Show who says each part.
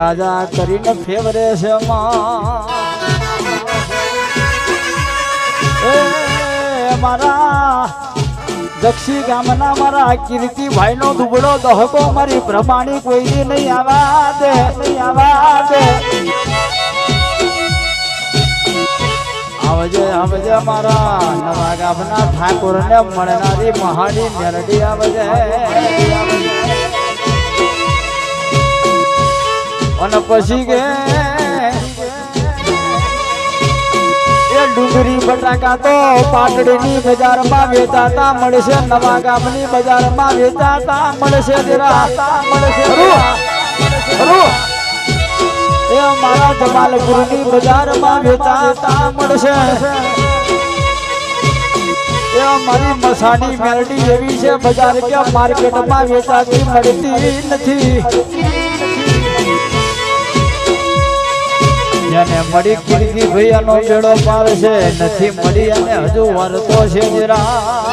Speaker 1: રાજા કરીને ફેવરે છે મારા દક્ષી ગામના મારા કીર્તિભાઈ નો દુબળો દહકો મારી પ્રમાણી કોઈ નહીં આવા દે, નહીં આવા દે. આવજે આવજે મારા નવા ગામના ઠાકોર ને મળનારી મહાની મેરડી આવજે. અને પછી કે એ ડુંગળી બટાકા તો પાટડીની બજારમાં વેચાતા મળશે નવા ગામની બજારમાં વેચાતા મળશે જરા એ મારા જમાલપુરની બજારમાં વેચાતા મળશે. એ મારી મસાણી મેલડી એવી છે બજાર કે માર્કેટમાં વેચાતી મળતી નથી. મળી કીર્તિ ભૈયાનો બેડો પાર છે. નથી મળી અને હજુ વરતો છે જરા